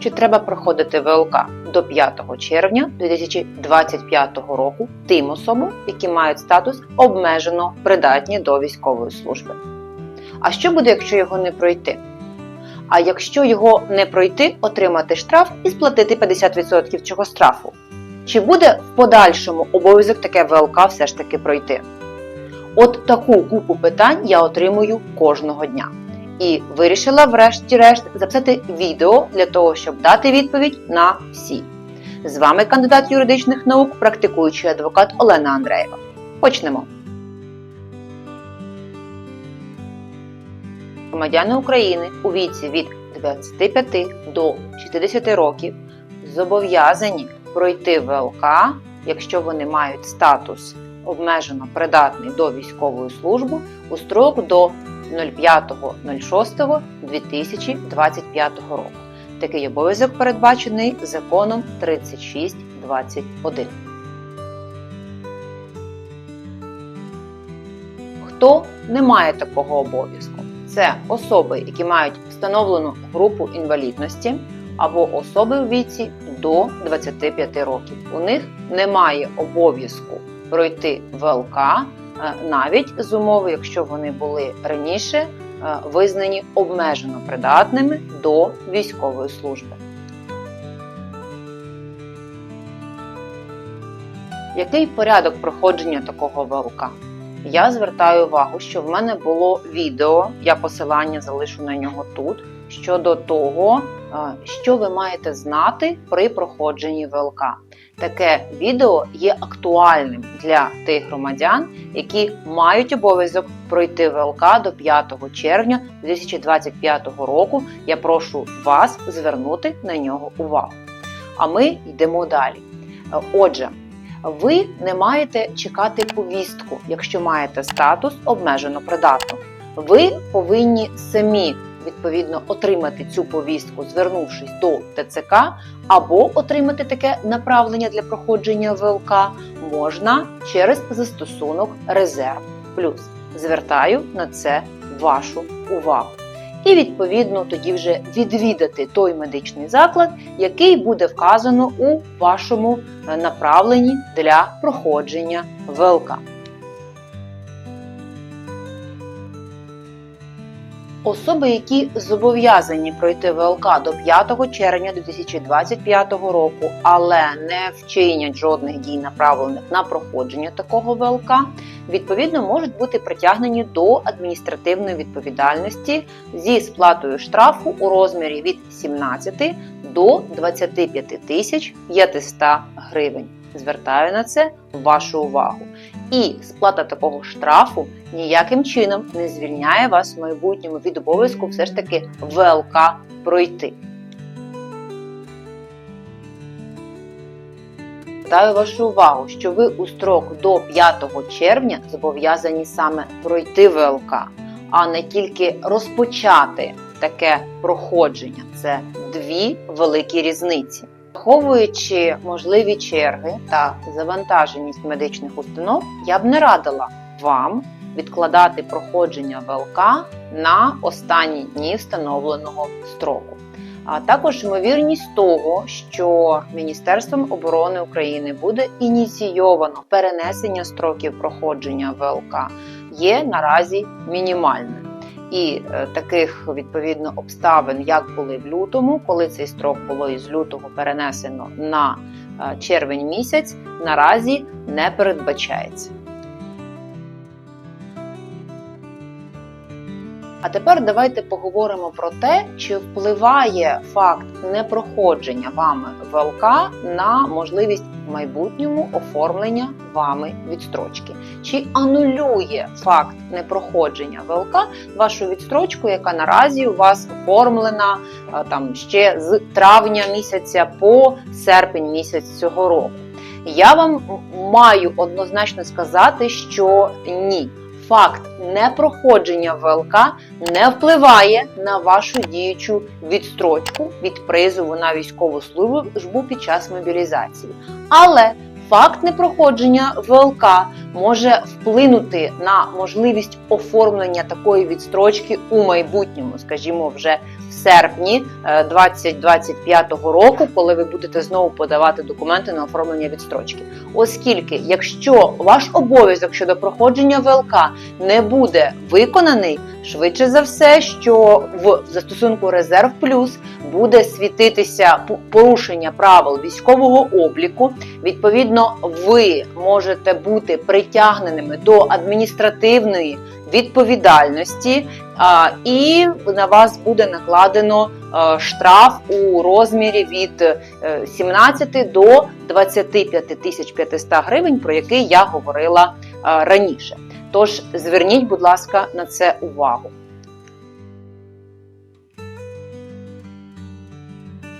чи треба проходити ВЛК до 5 червня 2025 року тим особам, які мають статус обмежено придатні до військової служби. А що буде, якщо його не пройти? А якщо його не пройти, отримати штраф і сплатити 50% цього штрафу? Чи буде в подальшому обов'язок таке ВЛК все ж таки пройти? От таку купу питань я отримую кожного дня. І вирішила, врешті-решт, записати відео для того, щоб дати відповідь на всі. З вами кандидат юридичних наук, практикуючий адвокат Олена Андреєва. Почнемо. Громадяни України у віці від 25 до 60 років зобов'язані пройти ВЛК, якщо вони мають статус обмежено придатний до військової служби у строк до 05.06.2025 року. Такий обов'язок передбачений законом 3621. Хто не має такого обов'язку? Це особи, які мають встановлену групу інвалідності або особи у віці до 25 років. У них немає обов'язку пройти ВЛК е, навіть з умови, якщо вони були раніше е, визнані обмежено придатними до військової служби. Який порядок проходження такого ВЛК? Я звертаю увагу, що в мене було відео, я посилання залишу на нього тут, щодо того, е, що ви маєте знати при проходженні ВЛК. Таке відео є актуальним для тих громадян, які мають обов'язок пройти ВЛК до 5 червня 2025 року. Я прошу вас звернути на нього увагу. А ми йдемо далі. Отже, ви не маєте чекати повістку, якщо маєте статус обмежено придатного. Ви повинні самі відповідно отримати цю повістку, звернувшись до ТЦК, або отримати таке направлення для проходження ВЛК можна через застосунок Резерв Плюс. Звертаю на це вашу увагу. І відповідно тоді вже відвідати той медичний заклад, який буде вказано у вашому е, направленні для проходження ВЛК. Особи, які зобов'язані пройти ВЛК до 5 червня 2025 року, але не вчинять жодних дій, направлених на проходження такого ВЛК, відповідно можуть бути притягнені до адміністративної відповідальності зі сплатою штрафу у розмірі від 17 до 25 тисяч 500 гривень. Звертаю на це вашу увагу. І сплата такого штрафу ніяким чином не звільняє вас в майбутньому від обов'язку все ж таки ВЛК пройти. Звертаю вашу увагу, що ви у строк до 5 червня зобов'язані саме пройти ВЛК, а не тільки розпочати таке проходження. Це дві великі різниці. Враховуючи можливі черги та завантаженість медичних установ, я б не радила вам відкладати проходження ВЛК на останні дні встановленого строку. А також ймовірність того, що Міністерством оборони України буде ініційовано перенесення строків проходження ВЛК, є наразі мінімальною. І е, таких відповідно обставин, як були в лютому, коли цей строк було із лютого перенесено на е, червень місяць, наразі не передбачається. А тепер давайте поговоримо про те, чи впливає факт непроходження вами ВЛК на можливість в майбутньому оформлення вами відстрочки. Чи анулює факт непроходження ВЛК вашу відстрочку, яка наразі у вас оформлена е, там ще з травня місяця по серпень місяць цього року? Я вам маю однозначно сказати, що ні факт непроходження ВЛК не впливає на вашу діючу відстрочку від призову на військову службу під час мобілізації. Але Факт непроходження ВЛК може вплинути на можливість оформлення такої відстрочки у майбутньому, скажімо, вже в серпні е, 2025 року, коли ви будете знову подавати документи на оформлення відстрочки. Оскільки, якщо ваш обов'язок щодо проходження ВЛК не буде виконаний, швидше за все, що в застосунку Резерв Плюс буде світитися порушення правил військового обліку. Відповідно, ви можете бути притягненими до адміністративної відповідальності, і на вас буде накладено е, штраф у розмірі від е, 17 до 25 тисяч 500 гривень, про який я говорила е, раніше. Тож зверніть, будь ласка, на це увагу.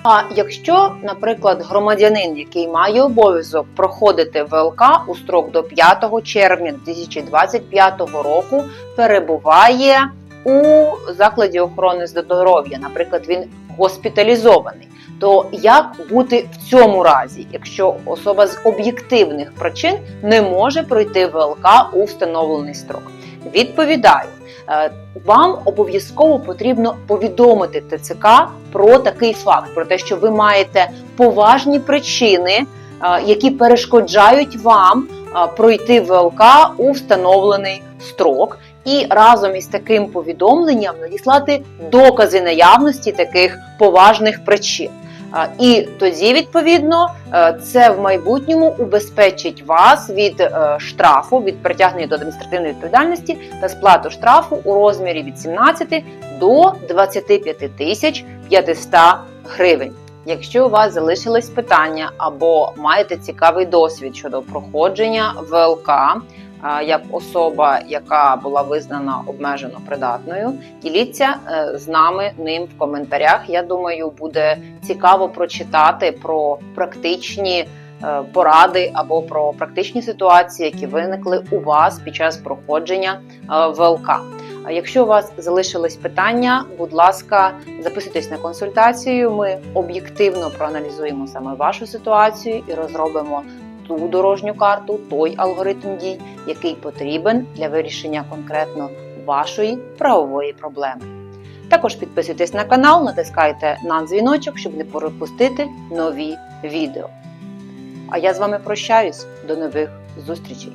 А якщо, наприклад, громадянин, який має обов'язок проходити ВЛК у строк до 5 червня 2025 року, перебуває у закладі охорони здоров'я, наприклад, він госпіталізований, то як бути в цьому разі, якщо особа з об'єктивних причин не може пройти ВЛК у встановлений строк? Відповідаю, е, вам обов'язково потрібно повідомити ТЦК про такий факт, про те, що ви маєте поважні причини, е, які перешкоджають вам е, пройти ВЛК у встановлений строк, і разом із таким повідомленням надіслати докази наявності таких поважних причин. І тоді, відповідно, е, це в майбутньому убезпечить вас від е, штрафу, від притягнення до адміністративної відповідальності та сплату штрафу у розмірі від 17 до 25 тисяч 500 гривень. Якщо у вас залишились питання або маєте цікавий досвід щодо проходження ВЛК, як особа, яка була визнана обмежено придатною, діліться е, з нами ним в коментарях. Я думаю, буде цікаво прочитати про практичні е, поради або про практичні ситуації, які виникли у вас під час проходження е, ВЛК. Якщо у вас залишились питання, будь ласка, записуйтесь на консультацію. Ми об'єктивно проаналізуємо саме вашу ситуацію і розробимо ту дорожню карту, той алгоритм дій, який потрібен для вирішення конкретно вашої правової проблеми. Також підписуйтесь на канал, натискайте на дзвіночок, щоб не пропустити нові відео. А я з вами прощаюсь. До нових зустрічей!